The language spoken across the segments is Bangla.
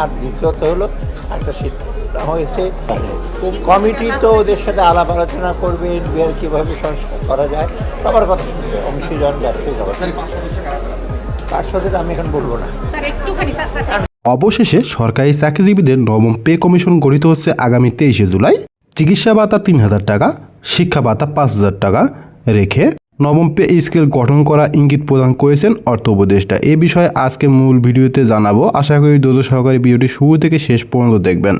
আর দ্বিতীয়ত হলো একটা সিদ্ধান্ত হয়েছে। কমিটি তো ওদের সাথে আলাপ আলোচনা করবে এর কীভাবে সংস্কার করা যায় সবার কথা শুনবে। অংশীজন ব্যবসায়ী সবার সাথে আমি এখন বলব না। স্যার একটুখানি স্যার স্যার। অবশেষে সরকারি চাকরিজীবীদের নবম পে কমিশন গঠিত হচ্ছে আগামী তেইশে জুলাই। চিকিৎসা ভাতা তিন হাজার টাকা শিক্ষা ভাতা পাঁচ হাজার টাকা রেখে নবম পে স্কেল গঠন করা ইঙ্গিত প্রদান করেছেন অর্থ উপদেষ্টা এ বিষয়ে আজকে মূল ভিডিওতে জানাব। আশা করি দ্রুত সহকারী ভিডিওটি শুরু থেকে শেষ পর্যন্ত দেখবেন।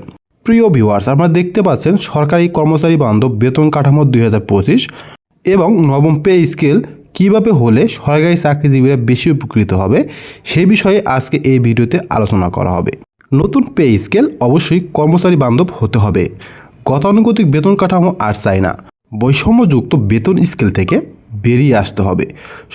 প্রিয় ভিউয়ার্স, আপনারা দেখতে পাচ্ছেন সরকারি কর্মচারী বান্ধব বেতন কাঠামো দুই হাজার পঁচিশ এবং নবম পে স্কেল কীভাবে হলে সরকারি চাকরিজীবীরা বেশি উপকৃত হবে সেই বিষয়ে আজকে এই ভিডিওতে আলোচনা করা হবে। নতুন পে স্কেল অবশ্যই কর্মচারী বান্ধব হতে হবে। গতানুগতিক বেতন কাঠামো আর চাই না। বৈষম্যযুক্ত বেতন স্কেল থেকে বেরিয়ে আসতে হবে।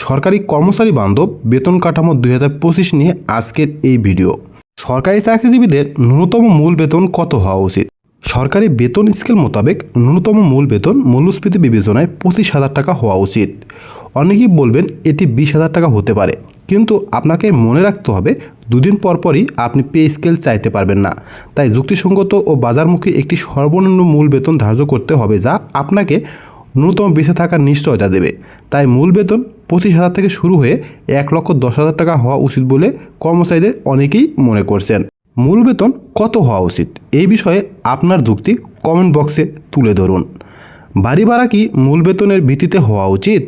সরকারি কর্মচারী বান্ধব, বেতন কাঠামো দুই হাজার পঁচিশ নিয়ে আজকের এই ভিডিও। সরকারি চাকরিজীবীদের ন্যূনতম মূল বেতন কত হওয়া উচিত? সরকারি বেতন স্কেল মোতাবেক ন্যূনতম মূল বেতন মূল্যস্ফীতি বিবেচনায় পঁচিশ হাজার টাকা হওয়া উচিত। অনেকেই বলবেন এটি বিশ হাজার টাকা হতে পারে, কিন্তু আপনাকে মনে রাখতে হবে দুদিন পর পরই আপনি পে স্কেল চাইতে পারবেন না। তাই যুক্তিসঙ্গত ও বাজারমুখী একটি সর্বনিম্ন মূল বেতন ধার্য করতে হবে যা আপনাকে ন্যূনতম বেঁচে থাকার নিশ্চয়তা দেবে। তাই মূল বেতন পঁচিশ হাজার থেকে শুরু হয়ে এক লক্ষ দশ হাজার টাকা হওয়া উচিত বলে কর্মচারীদের অনেকেই মনে করছেন। মূল বেতন কত হওয়া উচিত? এই বিষয়ে আপনার যুক্তি কমেন্ট বক্সে তুলে ধরুন। বাড়ি ভাড়া কি মূল বেতনের ভিত্তিতে হওয়া উচিত?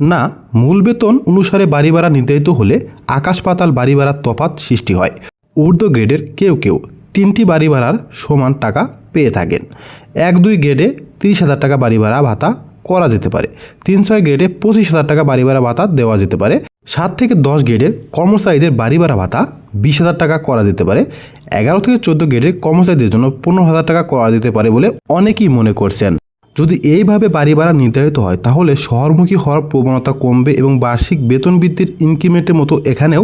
না, মূল বেতন অনুসারে বাড়ি ভাড়া নির্ধারিত হলে আকাশ পাতাল বাড়ি ভাড়ার তফাৎ সৃষ্টি হয়। ঊর্ধ্ব গ্রেডের কেউ কেউ তিনটি বাড়ি ভাড়ার সমান টাকা পেয়ে থাকেন। এক দুই গ্রেডে তিরিশ হাজার টাকা বাড়ি ভাড়া ভাতা করা যেতে পারে। তিন ছয় গ্রেডে পঁচিশ হাজার টাকা বাড়ি ভাড়া ভাতা দেওয়া যেতে পারে। সাত থেকে দশ গ্রেডের কর্মচারীদের বাড়ি ভাড়া ভাতা বিশ হাজার টাকা করা যেতে পারে। এগারো থেকে চোদ্দ গ্রেডের কর্মচারীদের জন্য পনেরো হাজার টাকা করা যেতে পারে বলে অনেকেই মনে করছেন। যদি এইভাবে বাড়ি ভাড়া নির্ধারিত হয়, তাহলে শহরমুখী হওয়ার প্রবণতা কমবে এবং বার্ষিক বেতন বৃদ্ধির ইনক্রিমেন্টের মতো এখানেও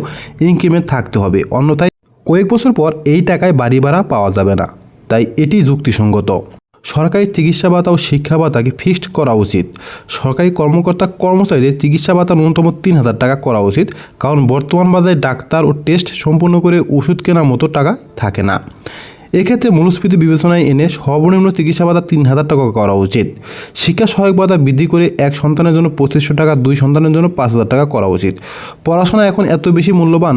ইনক্রিমেন্ট থাকতে হবে। অন্যথায় কয়েক বছর পর এই টাকায় বাড়ি ভাড়া পাওয়া যাবে না। তাই এটি যুক্তিসঙ্গত। সরকারি চিকিৎসা ভাতা ও শিক্ষা ভাতাকে ফিক্সড করা উচিত। সরকারি কর্মকর্তা কর্মচারীদের চিকিৎসা ভাতা ন্যূনতম তিন হাজার টাকা করা উচিত, কারণ বর্তমান বাজারে ডাক্তার ও টেস্ট সম্পূর্ণ করে ওষুধ কেনার মতো টাকা থাকে না। এক্ষেত্রে মূল্যস্ফীতি বিবেচনায় এনে সর্বনিম্ন চিকিৎসা ভাতা তিন হাজার টাকা করা উচিত। শিক্ষা সহায়ক ভাতা বৃদ্ধি করে এক সন্তানের জন্য পঁচিশশো টাকা, দুই সন্তানের জন্য পাঁচ হাজার টাকা করা উচিত। পড়াশোনা এখন এত বেশি মূল্যবান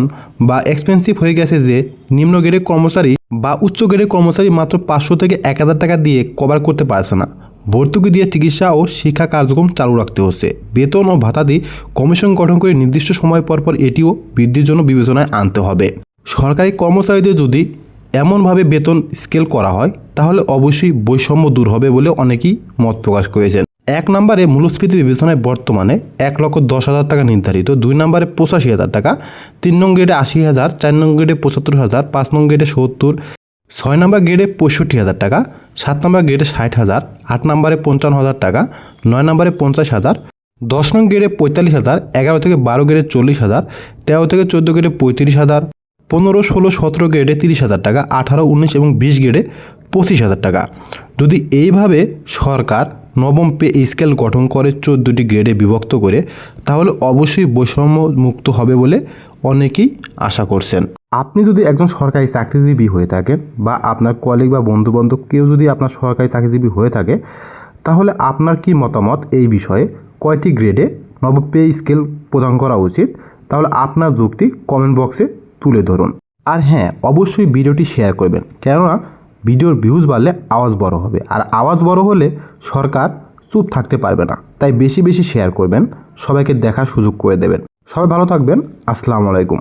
বা এক্সপেন্সিভ হয়ে গেছে যে নিম্ন গ্রেডের কর্মচারী বা উচ্চ গ্রেডের কর্মচারী মাত্র পাঁচশো থেকে এক হাজার টাকা দিয়ে কভার করতে পারছে না। ভর্তুকি দিয়ে চিকিৎসা ও শিক্ষা কার্যক্রম চালু রাখতে হচ্ছে। বেতন ও ভাতা দিয়ে কমিশন গঠন করে নির্দিষ্ট সময় পর পর এটিও বৃদ্ধির জন্য বিবেচনায় আনতে হবে। সরকারি কর্মচারীদের যদি এমনভাবে বেতন স্কেল করা হয়, তাহলে অবশ্যই বৈষম্য দূর হবে বলে অনেকেই মত প্রকাশ করেছেন। এক নম্বরে মূল্যস্ফীতি বিবেচনায় বর্তমানে এক লক্ষ দশ হাজার টাকা নির্ধারিত, দুই নম্বরে পঁচাশি হাজার টাকা, তিন নং গ্রেডে আশি হাজার, চার নং গ্রেডে পঁচাত্তর হাজার, পাঁচ নং গ্রেডে সত্তর, ছয় নম্বর গ্রেডে পঁয়ষট্টি হাজার টাকা, সাত নম্বর গ্রেডে ষাট হাজার, আট নম্বরে পঞ্চান্ন হাজার টাকা, নয় নম্বরে পঞ্চাশ হাজার, দশ নং গ্রেডে পঁয়তাল্লিশ হাজার, এগারো থেকে বারো গ্রেডে চল্লিশ হাজার, তেরো থেকে চোদ্দ গ্রেডে পঁয়ত্রিশ হাজার পনেরো, ষোলো, সতেরো গ্রেডে তিরিশ হাজার টাকা, আঠারো, উনিশ এবং বিশ গ্রেডে পঁচিশ হাজার টাকা। যদি এইভাবে সরকার নবম পে স্কেল গঠন করে চোদ্দোটি গ্রেডে বিভক্ত করে, তাহলে অবশ্যই বৈষম্য মুক্ত হবে বলে অনেকেই আশা করছেন। আপনি যদি একজন সরকারি চাকরিজীবী হয়ে থাকেন বা আপনার কলিগ বা বন্ধুবান্ধব কেউ যদি আপনার সরকারি চাকরিজীবী হয়ে থাকে, তাহলে আপনার কি মতামত এই বিষয়ে? কয়টি গ্রেডে নবম পে স্কেল প্রদান করা উচিত? তাহলে আপনার যুক্তি কমেন্ট বক্সে তুলে ধরুন। আর হ্যাঁ অবশ্যই ভিডিওটি শেয়ার করবেন। কেননা, ভিডিওর ভিউজ বাড়লে আওয়াজ বড় হবে। আর আওয়াজ বড় হলে সরকার চুপ থাকতে পারবে না। তাই বেশি বেশি শেয়ার করবেন। সবাইকে দেখার সুযোগ করে দেবেন। সবাই ভালো থাকবেন। আসসালামু আলাইকুম।